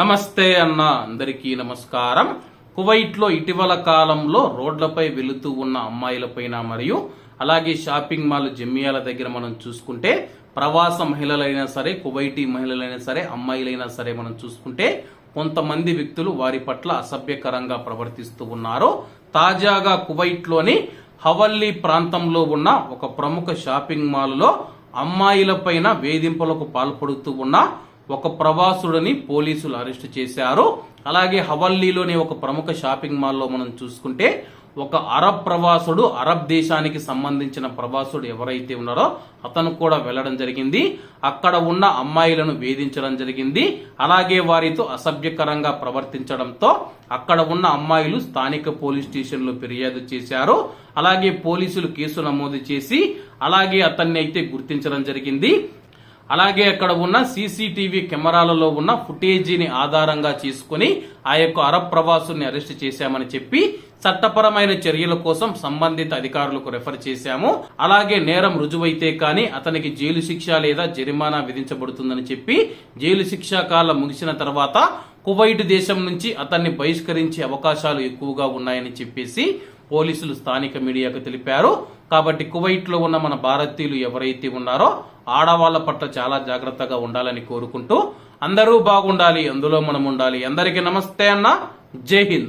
నమస్తే అన్న అందరికీ నమస్కారం. కువైట్లో ఇటీవల కాలంలో రోడ్లపై వెళుతూ ఉన్న అమ్మాయిలపైన మరియు అలాగే షాపింగ్ మాల్ జమ్మియాల దగ్గర మనం చూసుకుంటే ప్రవాస మహిళలైనా సరే కువైటీ మహిళలైనా సరే అమ్మాయిలైనా సరే మనం చూసుకుంటే కొంతమంది వ్యక్తులు వారి పట్ల అసభ్యకరంగా ప్రవర్తిస్తూ ఉన్నారు. తాజాగా కువైట్లోని హవల్లీ ప్రాంతంలో ఉన్న ఒక ప్రముఖ షాపింగ్ మాల్లో అమ్మాయిలపైన వేధింపులకు పాల్పడుతూ ఉన్న ఒక ప్రవాసుడిని పోలీసులు అరెస్ట్ చేశారు. అలాగే హవల్లీలోని ఒక ప్రముఖ షాపింగ్ మాల్లో మనం చూసుకుంటే ఒక అరబ్ ప్రవాసుడు అరబ్ దేశానికి సంబంధించిన ప్రవాసుడు ఎవరైతే ఉన్నారో అతను కూడా వెళ్ళడం జరిగింది. అక్కడ ఉన్న అమ్మాయిలను వేధించడం జరిగింది. అలాగే వారితో అసభ్యకరంగా ప్రవర్తించడంతో అక్కడ ఉన్న అమ్మాయిలు స్థానిక పోలీస్ స్టేషన్లో ఫిర్యాదు చేశారు. అలాగే పోలీసులు కేసు నమోదు చేసి అలాగే అతన్ని అయితే గుర్తించడం జరిగింది. అలాగే అక్కడ ఉన్న సీసీటీవీ కెమెరాలలో ఉన్న ఫుటేజీని ఆధారంగా చేసుకుని ఆ యొక్క అరబ్ ప్రవాసుని అరెస్ట్ చేశామని చెప్పి చట్టపరమైన చర్యల కోసం సంబంధిత అధికారులకు రెఫర్ చేశాము. అలాగే నేరం రుజువైతే కానీ అతనికి జైలు శిక్ష లేదా జరిమానా విధించబడుతుందని చెప్పి జైలు శిక్షా కాలం ముగిసిన తర్వాత కువైట్ దేశం నుంచి అతన్ని బహిష్కరించే అవకాశాలు ఎక్కువగా ఉన్నాయని చెప్పేసి పోలీసులు స్థానిక మీడియాకు తెలిపారు. కాబట్టి కువైట్లో ఉన్న మన భారతీయులు ఎవరైతే ఉన్నారో ఆడవాళ్ళ పట్ల చాలా జాగ్రత్తగా ఉండాలని కోరుకుంటూ అందరూ బాగుండాలి అందులో మనం ఉండాలి. అందరికీ నమస్తే అన్న. జై హింద్.